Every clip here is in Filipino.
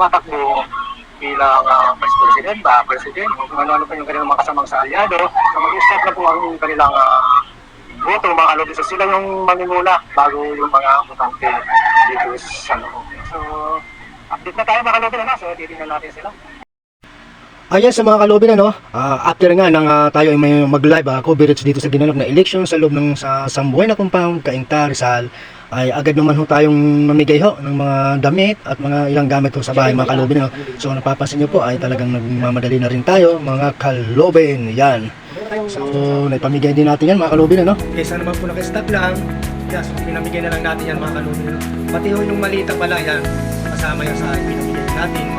tumatakbo bilang uh, Vice President ba, President, kung ano-ano pa yung kanilang mga kasamang sa aliado, so mag-start na po ang kanilang uh, boto, mga kalobin. So sila yung mamimuna bago yung mga botante dito sa loob. So, update na tayo mga kalobin, ano? So, titingnan natin sila. Ayan sa mga kalobin ano, ah, after nga nang ah, tayo ay may mag-live ah, coverage dito sa ginanap na election sa loob ng sa Sambuena Compound, Cainta, Rizal, ay agad naman ho tayong mamigay ho ng mga damit at mga ilang gamit ho sa bahay mga kalobin. Ano. So napapansin nyo po ay talagang nagmamadali na rin tayo mga kalobin. Yan. So naipamigay din natin yan mga kalobin. Ano? Kesa naman po naka-stop lang, yeah, pinamigay na lang natin yan mga kalobin. Ano. Pati ho yung malita pala yan, kasama yan sa pinamigay natin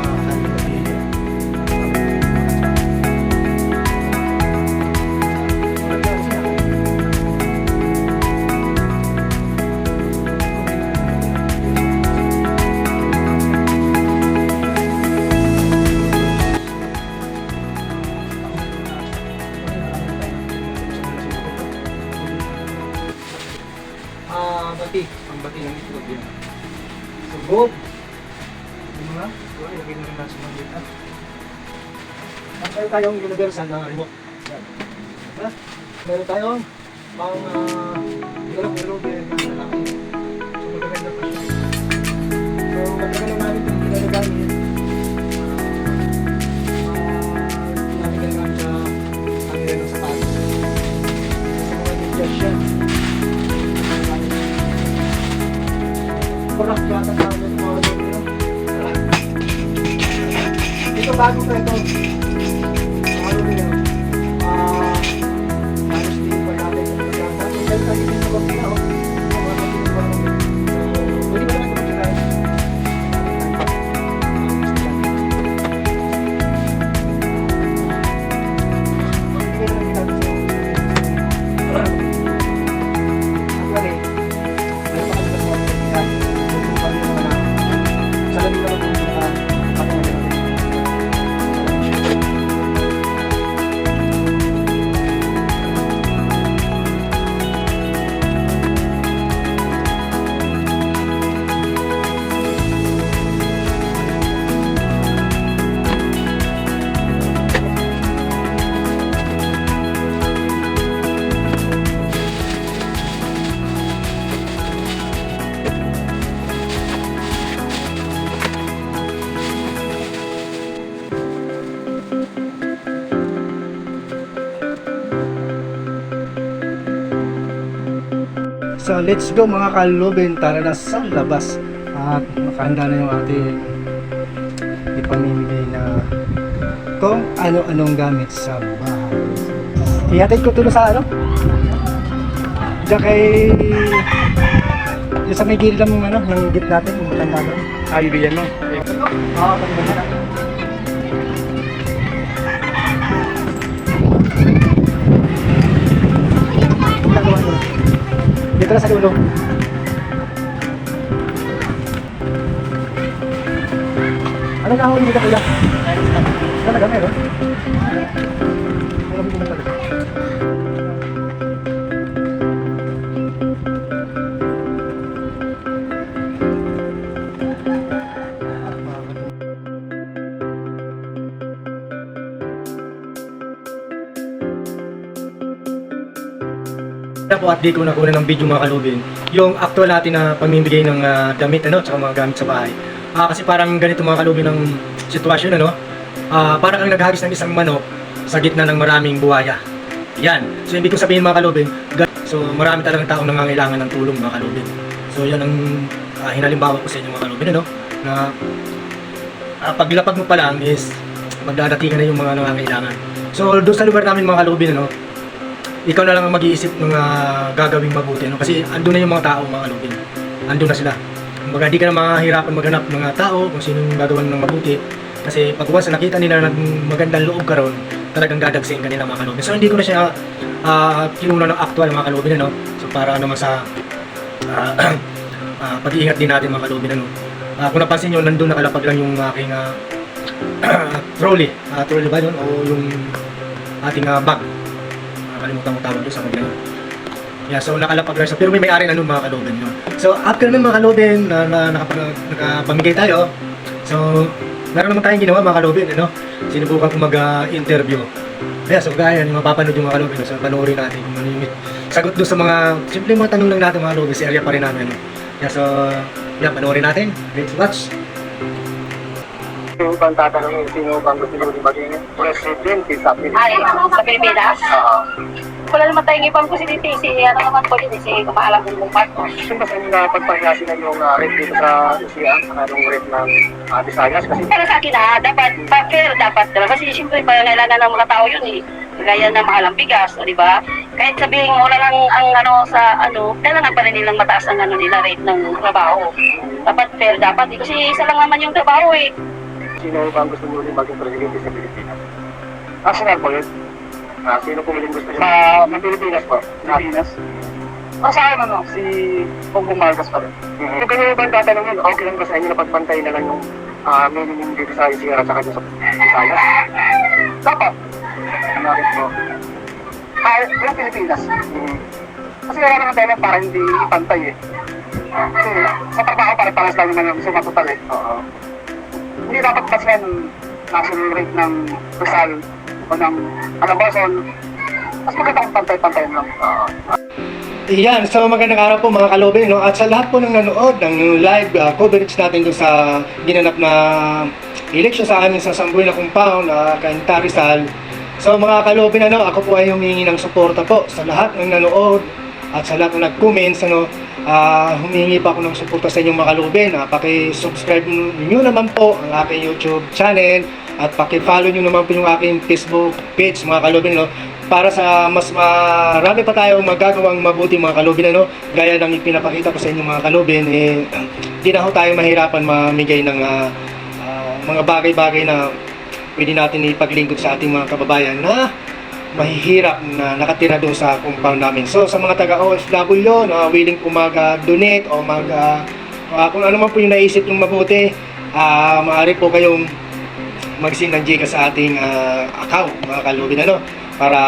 bati. Ang bati ng itlog yan. Sugod. Yung mga, so, ilagay na rin natin sa mga dito. Meron tayong universal na remote. Yan. Meron tayong pang uh, Kurang yata sa mga dito. Ito bago pa ito. So let's go mga kalubin, tara na sa labas at makahanda na yung ating ipamimigay na kung ano-anong gamit sa bahay. Ihatid ko tulo sa ano? Diyan kay yung sa may gilid ng ano, ng git natin, yung matanda doon. Ay, bigyan mo. Oo, natin. Na sa dulo. Ano na huli dito kuya? Talaga? Meron Kaya po update ko na kuna ng video mga kalubin, yung actual natin na pamimigay ng ah, damit ano, tsaka mga gamit sa bahay. Ah, kasi parang ganito mga kalubin ng sitwasyon ano, ah, parang ang naghagis ng isang manok sa gitna ng maraming buhaya. Yan. So ibig kong sabihin mga kalubin, so marami talagang taong nangangailangan ng tulong mga kalubin. So yan ang ah, hinalimbawa ko sa inyo mga kalubin ano, na ah, paglapag mo pa lang is magdadatingan na yung mga nangangailangan. So doon sa lugar namin mga kalubin ano, ikaw na lang ang mag-iisip ng ah, gagawing mabuti. No? Kasi andun na yung mga tao, mga kalugin. Andun na sila. Kumbaga, di ka na mahihirapan maghanap ng mga tao kung sino yung gagawin ng mabuti. Kasi pag once nakita nila na magandang loob ka ron, talagang dadagsin ka nila mga kalugin. So hindi ko na siya uh, kinuna ng actual mga kalugin. Ano? So para naman sa ah, ah, pag-iingat din natin mga kalugin. Ano? Ah, kung napansin nyo, nandun nakalapag lang yung aking ah, trolley. Ah, trolley ba yun? O yung ating ah, bag nakalimutan ko tawag doon sa kanila. Yeah, so nakalapag siya. Pero may may-ari na nun mga kalobin yun. So after nun mga kalobin na, na nakapag, nakapamigay tayo, so meron naman tayong ginawa mga kalubin, ano? Sinubukan ko mag-interview. Kaya so gaya, yung mapapanood yung mga no? so panoorin natin kung ano yung sagot doon sa mga, simple mga tanong lang natin mga kalubin, sa area pa rin namin. No? Kaya so, yan, panoorin natin. Let's watch. Yung bang tatanungin, sino bang gusto nyo maging presidente sa Pilipinas? Ay, sa Pilipinas? Ah, Wala naman tayong ibang presidente. Si ano naman po yun, si Kumaalam ng Marcos. Sino ba sa inyo na pagpahingasin na yung uh, rate dito sa saka yung rate ng uh, Visayas? Kasi Pero sa akin ha, dapat, pa- fair dapat. Diba? Kasi siyempre, pangangailangan ng mga tao yun eh. Gaya na mahal ang bigas, o di ba? Kahit sabihin wala lang ang ano sa ano, kailangan pa rin nilang mataas ang ano nila rate ng trabaho. Dapat fair dapat eh. Kasi isa lang naman yung trabaho eh. Sino bang gusto nyo rin maging presidente sa Pilipinas? National po yun. Ah, sino po yung gusto nyo? Sa, sa Pilipinas po. Pilipinas? Ah, sa akin ano, si Bongbong Marcos pa rin. Kung kayo ba tatanungin, okay lang ba sa inyo na pagpantay na lang yung ah, minimum dito sa Sierra at saka sa Visayas? Dapat. Bakit po? Ah, yung Pilipinas. Kasi wala naman tayo para hindi pantay eh. Kasi sa trabaho pare-pares lang naman yung sumatotal eh. Oo. Hindi dapat kasi yan national rate ng Rizal o ng Alabason. Mas maganda kung pantay-pantay lang. Oo. Yan, so magandang araw po mga kalobin, no? At sa lahat po ng nanood ng live uh, coverage natin doon sa ginanap na election sa amin sa Sambuy na compound, uh, Kanta Rizal. So mga kalobin, ano, ako po ay humingi ng suporta po sa lahat ng nanood at sa lahat ng nag-comments, ano, ah, humingi pa ako ng suporta sa inyong mga kalobin. Uh, paki-subscribe niyo naman po ang aking YouTube channel at paki-follow niyo naman po yung aking Facebook page, mga kalobin, no? para sa mas marami pa tayong magagawang mabuti mga kalubin ano gaya ng ipinapakita ko sa inyo mga kalubin eh di na ho tayo mahirapan mamigay ng ah, ah, mga bagay-bagay na pwede natin ipaglingkod sa ating mga kababayan na mahihirap na nakatira doon sa compound namin. So sa mga taga OFW na willing po mag-donate o mag ah, ah, kung ano man po yung naisip yung mabuti, ah maaari po kayong mag-send ng Gcash sa ating ah, account mga kalubin ano para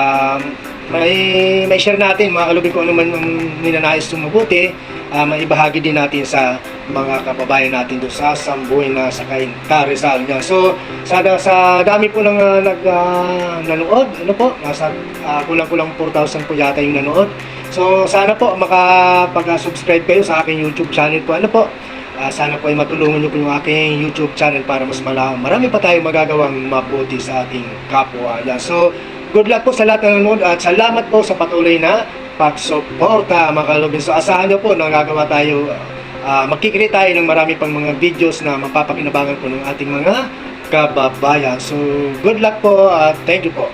may may share natin mga kalubin kung ano man ang ninanais yung mabuti ah, maibahagi din natin sa mga kababayan natin doon sa Sambuay na sa Kain Rizal niya. So sa sa dami po ng ah, nag ah, nanood, ano po, nasa ah, kulang-kulang 4,000 po yata yung nanood. So sana po makapag-subscribe kayo sa aking YouTube channel po. Ano po? Ah, sana po ay matulungan niyo po yung aking YouTube channel para mas mala marami pa tayong magagawang mabuti sa ating kapwa. Yan. So, good luck po sa lahat ng nanonood at salamat po sa patuloy na pagsuporta mga kalubin. So, asahan niyo po na gagawa tayo, ah, magkikreate tayo ng marami pang mga videos na mapapakinabangan po ng ating mga kababayan. So, good luck po at thank you po.